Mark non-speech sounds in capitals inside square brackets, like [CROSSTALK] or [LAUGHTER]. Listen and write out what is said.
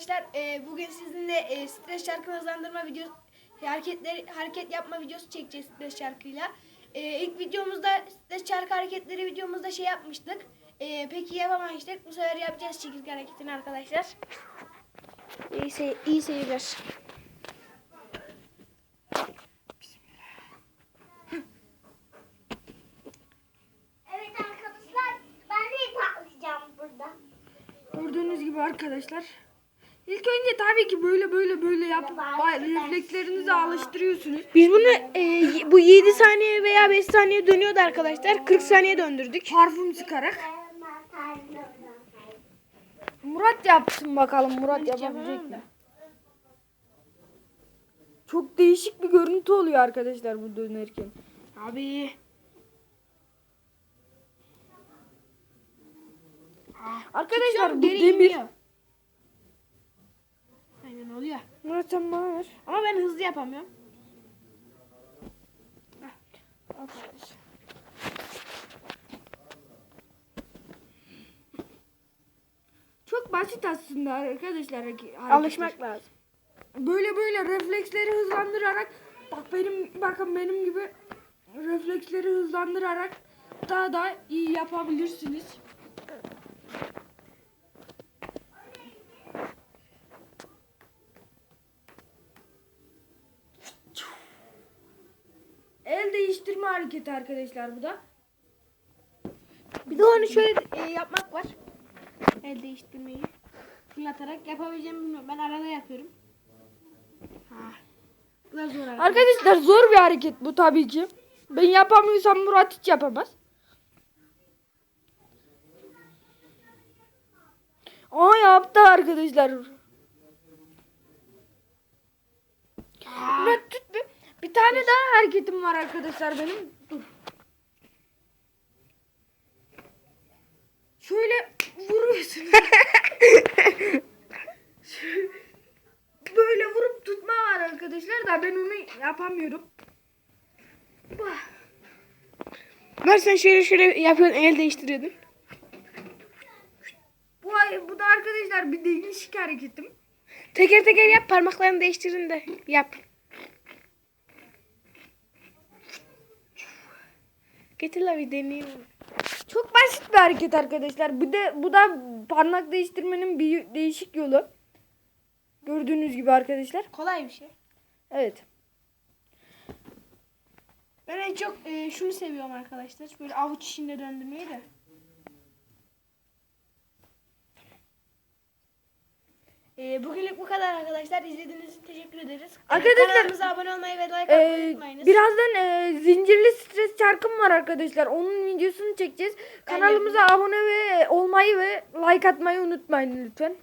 arkadaşlar. Ee, bugün sizinle e, stres şarkı hızlandırma videosu, hareketleri hareket yapma videosu çekeceğiz stres şarkıyla. Ee, ilk videomuzda stres şarkı hareketleri videomuzda şey yapmıştık. Ee, peki yapamamıştık. Bu sefer yapacağız çekirge hareketini arkadaşlar. İyi, sey iyi seyirler. Evet arkadaşlar ben de patlayacağım burada. Gördüğünüz gibi arkadaşlar. İlk önce tabii ki böyle böyle böyle yapıp reflekslerinizi alıştırıyorsunuz. Biz bunu e, bu 7 saniye veya 5 saniye dönüyordu arkadaşlar. 40 saniye döndürdük. Parfüm sıkarak. Murat yapsın bakalım Murat yapabilecek mi? Çok değişik bir görüntü oluyor arkadaşlar bu dönerken. Abi. Arkadaşlar bu demir. iniyor. Oluyor. Bana ver. Ama ben hızlı yapamıyorum. Çok basit aslında arkadaşlar. hareket- Alışmak lazım. Böyle böyle refleksleri hızlandırarak bak benim bakın benim gibi refleksleri hızlandırarak daha da iyi yapabilirsiniz. El değiştirme hareketi arkadaşlar bu da. Bir de onu şöyle e, yapmak var. El değiştirmeyi. Fırlatarak yapabileceğimi bilmiyorum. Ben arada yapıyorum. Ha. Bu da zor hareket. Arkadaşlar zor bir hareket bu tabii ki. Ben yapamıyorsam Murat hiç yapamaz. Aa yaptı arkadaşlar. Murat tut bir. Bir tane daha hareketim var arkadaşlar benim. Dur. Şöyle vuruyorsun. [LAUGHS] Böyle vurup tutma var arkadaşlar da ben onu yapamıyorum. Ver sen şöyle şöyle yapıyorsun. El değiştiriyordun. Bu, bu da arkadaşlar bir değişik hareketim. Teker teker yap. Parmaklarını değiştirin de yap. Getir la bir deneyeyim. Çok basit bir hareket arkadaşlar. Bu da bu da parmak değiştirmenin bir değişik yolu. Gördüğünüz gibi arkadaşlar. Kolay bir şey. Evet. Ben en çok e, şunu seviyorum arkadaşlar. Böyle avuç içinde döndürmeyi de. E, bugünlük bu kadar arkadaşlar. İzlediğiniz için teşekkür ederiz. E, Arkadaşlar, kanalımıza abone olmayı ve like atmayı Ee, unutmayınız. birazdan e, zincirli stres çarkım var arkadaşlar. Onun videosunu çekeceğiz. Kanalımıza abone ve olmayı ve like atmayı unutmayın lütfen.